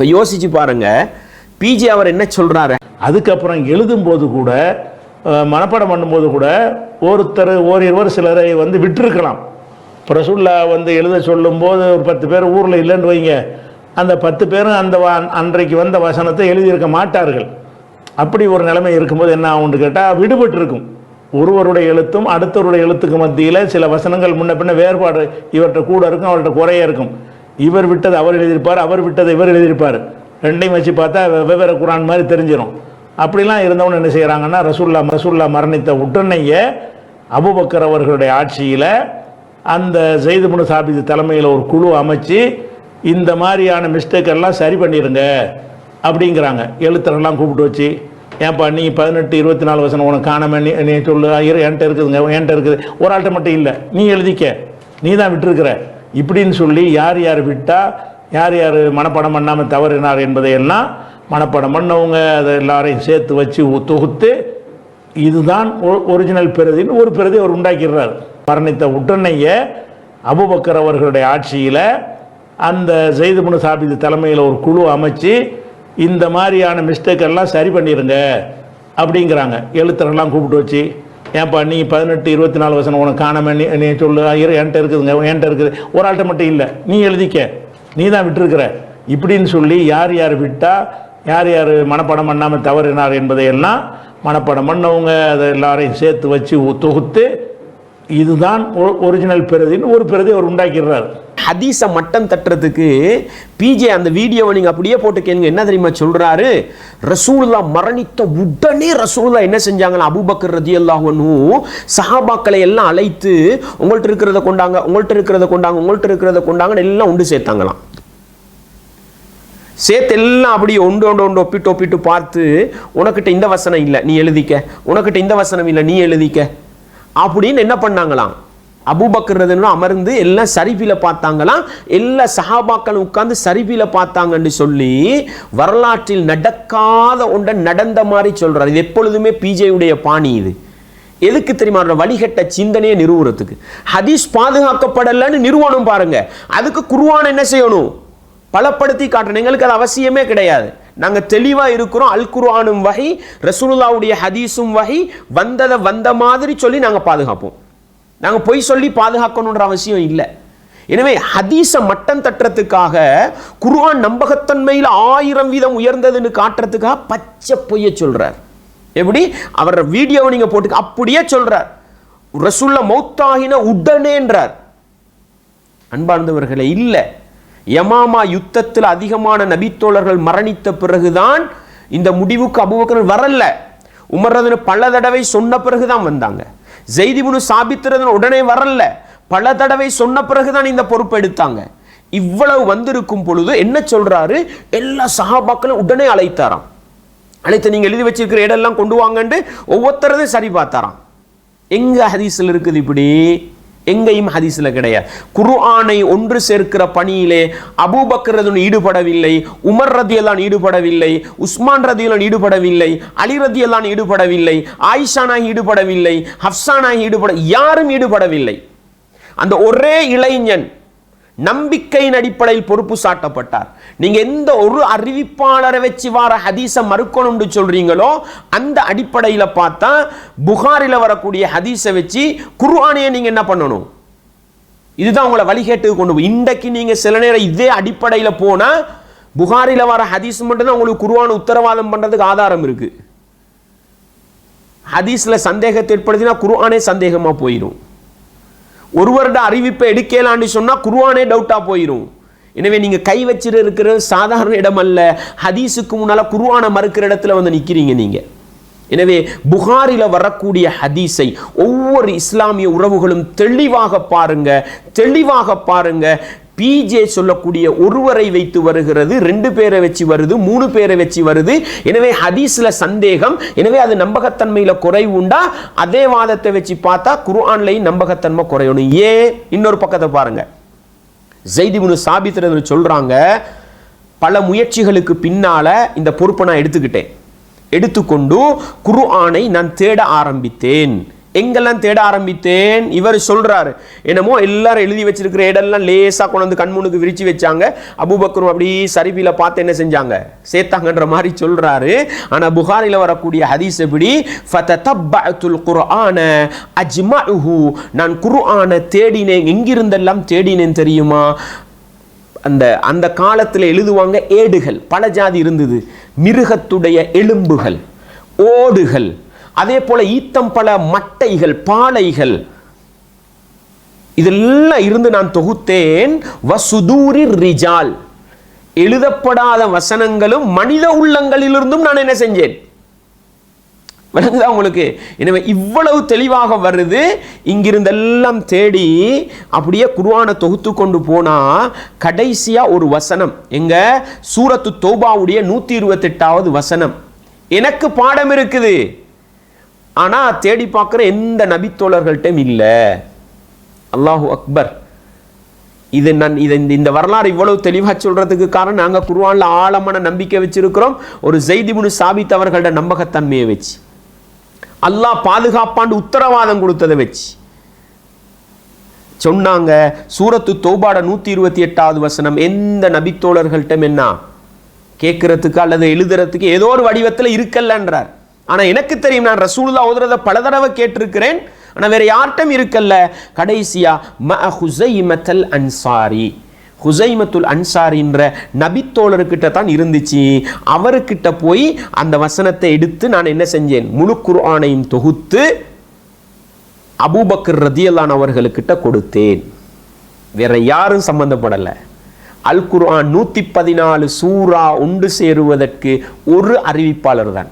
இப்போ யோசிச்சு பாருங்க. பிஜி அவர் என்ன சொல்கிறாரு அதுக்கப்புறம் எழுதும்போது கூட மனப்பாடம் பண்ணும்போது கூட ஒருத்தர் ஓரிருவர் சிலரை வந்து விட்டுருக்கலாம். இப்போ வந்து எழுத சொல்லும்போது ஒரு பத்து பேர் ஊரில் இல்லைன்னு வைங்க. அந்த பத்து பேரும் அந்த அன்றைக்கு வந்த வசனத்தை எழுதியிருக்க மாட்டார்கள். அப்படி ஒரு நிலைமை இருக்கும்போது என்ன ஆகும்னு கேட்டால் விடுபட்டு இருக்கும் ஒருவருடைய எழுத்தும் அடுத்தவருடைய எழுத்துக்கு மத்தியில் சில வசனங்கள் முன்ன பின்ன வேறுபாடு இவர்கிட்ட கூட இருக்கும் அவர்கிட்ட குறைய இருக்கும். இவர் விட்டது அவர் எழுதியிருப்பார் அவர் விட்டதை இவர் எழுதியிருப்பார். ரெண்டையும் வச்சு பார்த்தா வெவ்வேறு குரான் மாதிரி தெரிஞ்சிடும் அப்படிலாம் இருந்தவங்க என்ன செய்கிறாங்கன்னா ரசூல்லா ரசூல்லா மரணித்த உடனேயே அபுபக்கர் அவர்களுடைய ஆட்சியில் அந்த ஜெய்துபுனு சாபித் தலைமையில் ஒரு குழு அமைச்சு இந்த மாதிரியான மிஸ்டேக் எல்லாம் சரி பண்ணிடுங்க அப்படிங்கிறாங்க. எழுத்தரெல்லாம் கூப்பிட்டு வச்சு ஏன்பா நீ பதினெட்டு இருபத்தி நாலு வசனம் உனக்கு காணாம நீ நீ சொல்லு என்கிட்ட இருக்குதுங்க என்கிட்ட இருக்குது. ஒரு ஆள்கிட்ட மட்டும் இல்லை நீ எழுதிக்க. நீ தான் விட்டுருக்கிற. இப்படின்னு சொல்லி யார் யார் விட்டால் யார் யார் மனப்பாடம் பண்ணாமல் தவறினார் என்பதையெல்லாம் மனப்பாடம் பண்ணவங்க அதை எல்லாரையும் சேர்த்து வச்சு தொகுத்து இதுதான் ஒ- ஒரிஜினல் பிரதின்னு ஒரு பிரதி அவர் உண்டாக்கிடுறார். மரணித்த உடனேயே அபுபக்கர் அவர்களுடைய ஆட்சியில் அந்த ஜெய்துபுனு சாபித்து தலைமையில் ஒரு குழு அமைச்சு இந்த மாதிரியான மிஸ்டேக்கெல்லாம் சரி பண்ணிடுங்க அப்படிங்கிறாங்க. எழுத்தரெல்லாம் கூப்பிட்டு வச்சு ஏன்பா நீ பதினெட்டு இருபத்தி நாலு வசனம் உனக்கு காணாம நீ நீ சொல்லு. என்கிட்ட இருக்குதுங்க. என்கிட்ட இருக்குது. ஒரு ஆள்கிட்ட மட்டும் இல்லை. நீ எழுதிக்க. நீ தான் விட்டுருக்குற. இப்படின்னு சொல்லி யார் யார் விட்டால் யார் யார் மனப்பாடம் பண்ணாமல் தவறினார் என்பதையெல்லாம் மனப்பாடம் பண்ணவங்க அதை எல்லாரையும் சேர்த்து வச்சு தொகுத்து இதுதான் ஒ- ஒரிஜினல் பிரதின்னு ஒரு பிரதி அவர் உண்டாக்கிடுறாரு. ஹதீஸை மட்டம் தட்டுறதுக்கு பிஜே அந்த வீடியோவை நீங்கள் அப்படியே போட்டு கேளுங்க. என்ன தெரியுமா சொல்கிறாரு ரசூல்லா மரணித்த உடனே ரசூல்லா என்ன செஞ்சாங்கன்னா அபுபக்கர் ரதியல்லாஹு அன்ஹு சஹாபாக்களை எல்லாம் அழைத்து உங்கள்கிட்ட இருக்கிறத கொண்டாங்க உங்கள்கிட்ட இருக்கிறத கொண்டாங்க உங்கள்கிட்ட இருக்கிறத கொண்டாங்கன்னு எல்லாம் உண்டு சேர்த்தாங்களாம். சேர்த்து எல்லாம் அப்படியே ஒன்று ஒன்று ஒன்று ஒப்பிட்டு ஒப்பிட்டு பார்த்து உனக்கிட்ட இந்த வசனம் இல்லை நீ எழுதிக்க. உனக்கிட்ட இந்த வசனம் இல்லை நீ எழுதிக்க. அப்படின்னு என்ன பண்ணாங்களாம்? அபூபக்கர்றதுன்னு அமர்ந்து எல்லாம் சரிஃபில பார்த்தாங்களாம். எல்லா சஹாபாக்களும் உட்கார்ந்து சரிஃபில பார்த்தாங்கன்னு சொல்லி வரலாற்றில் நடக்காத ஒன்றை நடந்த மாதிரி சொல்கிறார் இது எப்பொழுதுமே பிஜேயுடைய பாணி இது. எதுக்கு தெரியுமா? வழிகட்ட சிந்தனையை நிறுவுறதுக்கு. ஹதீஸ் பாதுகாக்கப்படலைன்னு நிறுவனம் பாருங்க. அதுக்கு குருவான் என்ன செய்யணும்? பலப்படுத்தி காட்டணும். எங்களுக்கு அது அவசியமே கிடையாது. நாங்கள் தெளிவாக இருக்கிறோம். அல் குர்ஆனும் வகை ரசூலுல்லாவுடைய ஹதீஸும் வகை வந்ததை வந்த மாதிரி சொல்லி நாங்கள் பாதுகாப்போம். நாங்கள் பொய் சொல்லி பாதுகாக்கணுன்ற அவசியம் இல்லை. எனவே ஹதீஸை மட்டம் தட்டுறதுக்காக குர்ஆன் நம்பகத்தன்மையில் ஆயிரம் வீதம் உயர்ந்ததுன்னு காட்டுறதுக்காக பச்சை பொய்ய சொல்றார். எப்படி? அவர் வீடியோவை நீங்க போட்டு அப்படியே சொல்றார். ரசுல்ல மௌத்தாகின உடனேன்றார். அன்பார்ந்தவர்களே இல்லை. யமாமா யுத்தத்தில் அதிகமான நபித்தோழர்கள் மரணித்த பிறகுதான் இந்த முடிவுக்கு அபுபக்கர் வரல. உமர்றதுன்னு பல தடவை சொன்ன பிறகுதான் வந்தாங்க. ஜெய்திபுனு சாபித்துறதுன்னு உடனே வரல. பல தடவை சொன்ன பிறகுதான் இந்த பொறுப்பு எடுத்தாங்க. இவ்வளவு வந்திருக்கும் பொழுது என்ன சொல்றாரு? எல்லா சகாபாக்களும் உடனே அழைத்தாராம். அழைத்து நீங்க எழுதி வச்சிருக்கிற இடம்லாம் கொண்டு வாங்கன்ட்டு ஒவ்வொருத்தரதையும் சரி பார்த்தாராம். எங்க ஹரிசல் இருக்குது இப்படி? எங்கேயும் ஹதீஸில் கிடையாது. குர்ஆனை ஒன்று சேர்க்கிற பணியிலே அபூபக்கர் ஈடுபடவில்லை உமர் ரதியெல்லாம் ஈடுபடவில்லை உஸ்மான் ரதியெல்லாம் ஈடுபடவில்லை அலி ரதியெல்லாம் ஈடுபடவில்லை ஆயிஷானாகி ஈடுபடவில்லை ஹப்சானா ஈடுபட யாரும் ஈடுபடவில்லை. அந்த ஒரே இளைஞன் நம்பிக்கையின் அடிப்படையில் பொறுப்பு சாட்டப்பட்டார். நீங்க எந்த ஒரு அறிவிப்பாளரை வச்சு வார ஹதீஸை மறுக்கணும்னு சொல்றீங்களோ அந்த அடிப்படையில் பார்த்தா புகாரில் வரக்கூடிய ஹதீஸை வச்சு குர்ஆனையை நீங்க என்ன பண்ணணும்? இதுதான் உங்களை வழிகேட்டுக்கு கொண்டு போய். இன்றைக்கு நீங்க சில நேரம் இதே அடிப்படையில் போனா புகாரில் வர ஹதீஸ் மட்டும்தான் உங்களுக்கு குருவான உத்தரவாதம் பண்றதுக்கு ஆதாரம் இருக்கு. ஹதீஸ்ல சந்தேகத்தை ஏற்படுத்தினா குர்ஆனே சந்தேகமா போயிடும் ஒருவரோட அறிவிப்பை எடுக்கலான்னு சொன்னால் குருவானே டவுட்டாக போயிடும் எனவே நீங்கள் கை வச்சிருக்கிற சாதாரண இடம் அல்ல. ஹதீஸுக்கு முன்னால் குருவானை மறுக்கிற இடத்துல வந்து நிற்கிறீங்க நீங்கள் எனவே புகாரில் வரக்கூடிய ஹதீஸை ஒவ்வொரு இஸ்லாமிய உறவுகளும் தெளிவாக பாருங்க தெளிவாக பாருங்க. பிஜே சொல்லக்கூடிய ஒருவரை வைத்து வருகிறது. ரெண்டு பேரை வச்சு வருது மூணு பேரை வச்சு வருது. எனவே ஹதீஸ்ல சந்தேகம். எனவே அது நம்பகத்தன்மையில குறைவு உண்டா? அதே வாதத்தை வச்சு பார்த்தா குர்ஆன்லையும் நம்பகத்தன்மை குறையணும். ஏன் இன்னொரு பக்கத்தை பாருங்க. ஜெய்திபுனு சாபித்திரன்னு சொல்றாங்க பல முயற்சிகளுக்கு பின்னால இந்த பொறுப்பை நான் எடுத்துக்கிட்டேன். எடுத்துக்கொண்டு குர்ஆனை நான் தேட ஆரம்பித்தேன். எங்கெல்லாம் தேட ஆரம்பித்தேன்? இவர் சொல்கிறாரு என்னமோ எல்லாரும் எழுதி வச்சிருக்கிற இடம்லாம் லேசாக கொண்டு வந்து கண்முனுக்கு விரிச்சு வச்சாங்க. அபூபக்கரும் அப்படி சரிபியில் பார்த்து என்ன செஞ்சாங்க? சேர்த்தாங்கன்ற மாதிரி சொல்கிறாரு ஆனால் புகாரில் வரக்கூடிய ஹதீஸ் எப்படி? ஃபததப்பஅத்துல் குர்ஆன அஜ்மஉஹு நான் குர்ஆனை தேடினேன். எங்கிருந்தெல்லாம் தேடினேன் தெரியுமா? அந்த அந்த காலத்தில் எழுதுவாங்க ஏடுகள். பல ஜாதி இருந்தது. மிருகத்துடைய எலும்புகள் ஓடுகள். அதே போல ஈத்தம்பழ மட்டைகள் பாலைகள். இதெல்லாம் இருந்து நான் தொகுத்தேன். வசுதூரி ரிஜால். எழுதப்படாத வசனங்களும் மனித உள்ளங்களிலிருந்தும் நான் என்ன செஞ்சேன்? விளங்குதா உங்களுக்கு? எனவே இவ்வளவு தெளிவாக வருது. இங்கிருந்தெல்லாம் தேடி அப்படியே குர்ஆனை தொகுத்து கொண்டு போனா கடைசியா ஒரு வசனம். எங்க? சூரத்து தோபாவுடைய நூத்தி இருபத்தெட்டாவது வசனம். எனக்கு பாடம் இருக்குது. ஆனால் தேடி பார்க்குற எந்த நபித்தோழர்கள்ட்டும் இல்லை. அல்லாஹு அக்பர். இது நான் இது இந்த இந்த வரலாறு இவ்வளவு தெளிவாக சொல்கிறதுக்கு காரணம் நாங்கள் குருவானில் ஆழமான நம்பிக்கை வச்சுருக்கிறோம். ஒரு ஜெய்திபுனு சாபித் அவர்களோட நம்பகத்தன்மையை வச்சு. அல்லாஹ் பாதுகாப்பாண்டு உத்தரவாதம் கொடுத்ததை வச்சு. சொன்னாங்க சூரத்து தோபாட நூற்றி இருபத்தி எட்டாவது வசனம் எந்த நபித்தோழர்கள்ட்டும் என்ன? கேட்குறதுக்கு அல்லது எழுதுறதுக்கு ஏதோ ஒரு வடிவத்தில் இருக்கல்லன்றார். ஆனால் எனக்கு தெரியும் நான் ரசூலுல்லா ஓதுறத பல தடவை கேட்டிருக்கிறேன். ஆனால் வேற யார்ட்டம் இருக்கல்ல. கடைசியா ம ஹுசைமத்தல் அன்சாரி. ஹுசைமத்துல் அன்சாரின்ற நபித்தோழர்கிட்ட தான் இருந்துச்சு. அவர்கிட்ட போய் அந்த வசனத்தை எடுத்து நான் என்ன செஞ்சேன்? முழு குர்ஆனையும் தொகுத்து அபூபக்கர் ரதியல்லான் அவர்களுக்கிட்ட கொடுத்தேன். வேற யாரும் சம்மந்தப்படலை அல் குர்ஆன் நூற்றி பதினாலு சூரா உண்டு சேருவதற்கு ஒரு அறிவிப்பாளர் தான்.